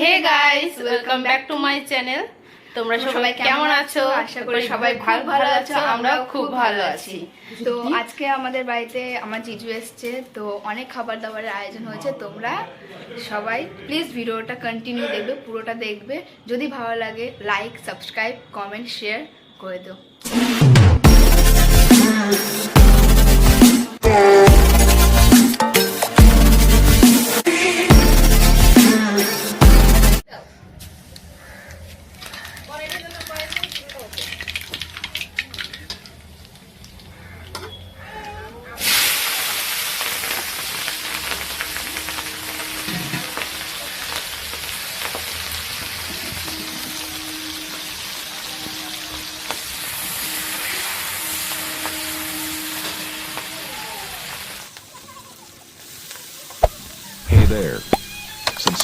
Hey guys welcome back to my channel তোমরা সবাই কেমন আছো? আশা করি সবাই ভালো ভালো আছো আমরাও খুব ভালো আছি। তো আজকে আমাদের বাড়িতে আমার জিজু এসছে তো অনেক খাবার দাবারের আয়োজন হয়েছে। তোমরা সবাই প্লিজ ভিডিওটা কন্টিনিউ দেখবে পুরোটা দেখবে। যদি ভালো লাগে লাইক সাবস্ক্রাইব কমেন্ট শেয়ার করে দিও।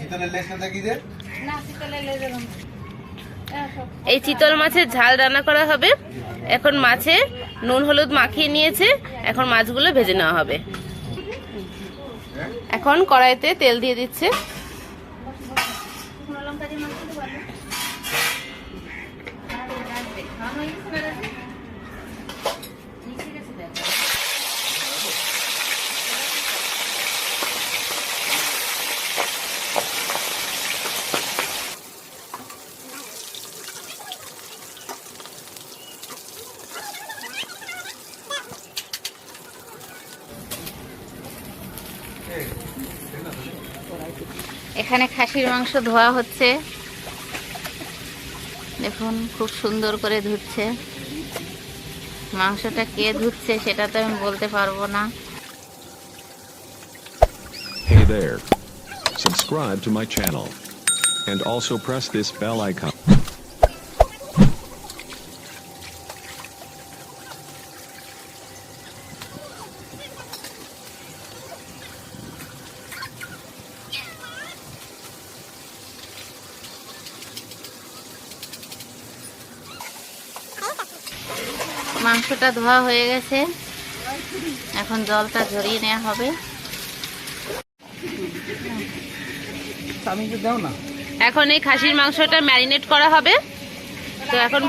শীতলের লেজটা দেখি যে। এই চিতল মাছের ঝাল রান্না করা হবে। এখন মাছে নুন হলুদ মাখিয়ে নিয়েছে। এখন মাছগুলো ভেজে নেওয়া হবে। এখন কড়াইতে তেল দিয়ে দিচ্ছে। এখানে খাসির মাংস ধোয়া হচ্ছে দেখুন খুব সুন্দর করে ধুচ্ছে মাংসটা কে ধুচ্ছে সেটা তো আমি বলতে পারব না Hey there. Subscribe to my channel. And also press this bell icon. মাংসটা ধোয়া হয়ে গেছে। এখন জলটা ঝরিয়ে নেওয়া হবে। এখন এই খাসির মাংসটা ম্যারিনেট করা হবে। তো এখন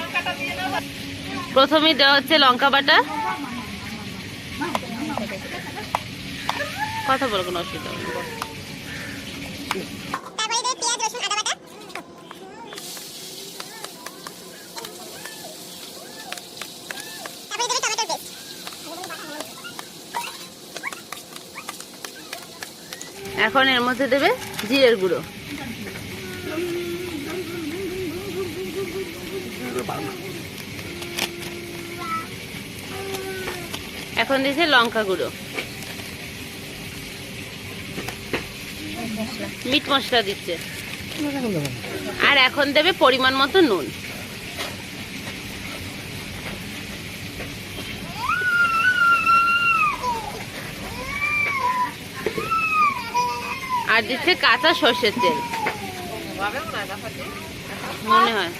প্রথমেই দেওয়া হচ্ছে লঙ্কা বাটা। কথা বলব কোনো অসুবিধা এখন এর মধ্যে দেবে জিরের গুঁড়ো। এখন দিয়েছে লঙ্কা গুঁড়ো। মিট মশলা দিচ্ছে। আর এখন দেবে পরিমাণ মতো নুন। আর দিচ্ছে কাঁচা সর্ষের তেল। মনে হয়।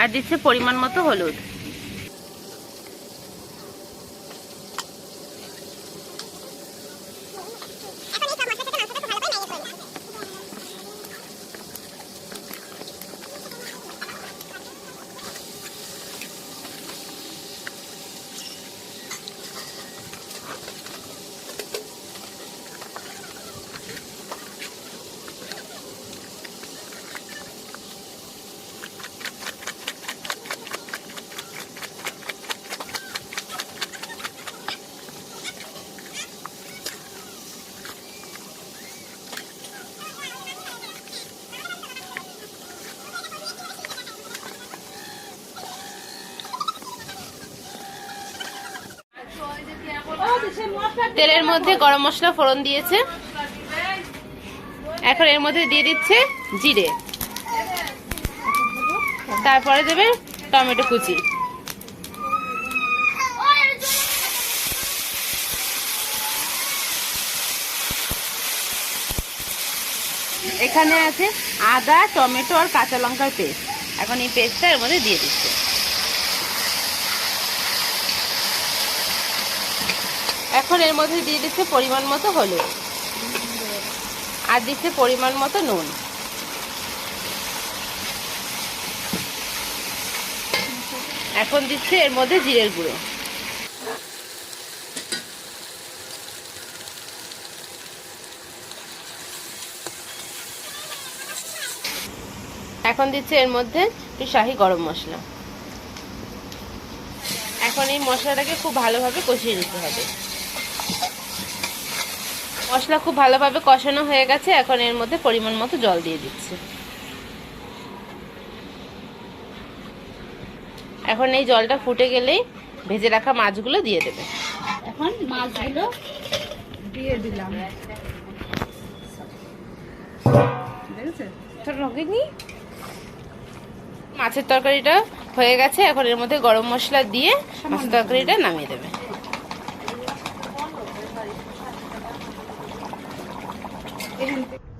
আর দিচ্ছে পরিমাণ মতো হলুদ। তেলের মধ্যে গরম মশলা ফোড়ন দিয়েছে। এখন এর মধ্যে দিয়ে দিচ্ছে জিরে। তারপরে দেবে টমেটো কুচি। এখানে আছে আদা, টমেটো আর কাঁচা লঙ্কার পেস্ট। এখন এই পেস্টটা এর মধ্যে দিয়ে দিচ্ছে। এখন এর মধ্যে দিয়ে দিচ্ছে পরিমাণ মতো হলুদ। আর দিচ্ছে পরিমাণ মতো নুন। এখন দিচ্ছে এর মধ্যে জিরের গুঁড়ো। এখন দিচ্ছে এর মধ্যে একটু শাহি গরম মশলা। এখন এই মশলাটাকে খুব ভালোভাবে কষিয়ে নিতে হবে। মশলা খুব ভালোভাবে কষানো হয়ে গেছে এখন এর মধ্যে পরিমাণ মতো জল দিয়ে দিচ্ছে। এখন এই জলটা ফুটে গেলেই ভেজে রাখা মাছগুলো দিয়ে দেবে। এখন মাছগুলো দিয়ে দিলাম। মাছের তরকারিটা হয়ে গেছে এখন এর মধ্যে গরম মশলা দিয়ে মাছের তরকারিটা নামিয়ে দেবে। এখান থেকে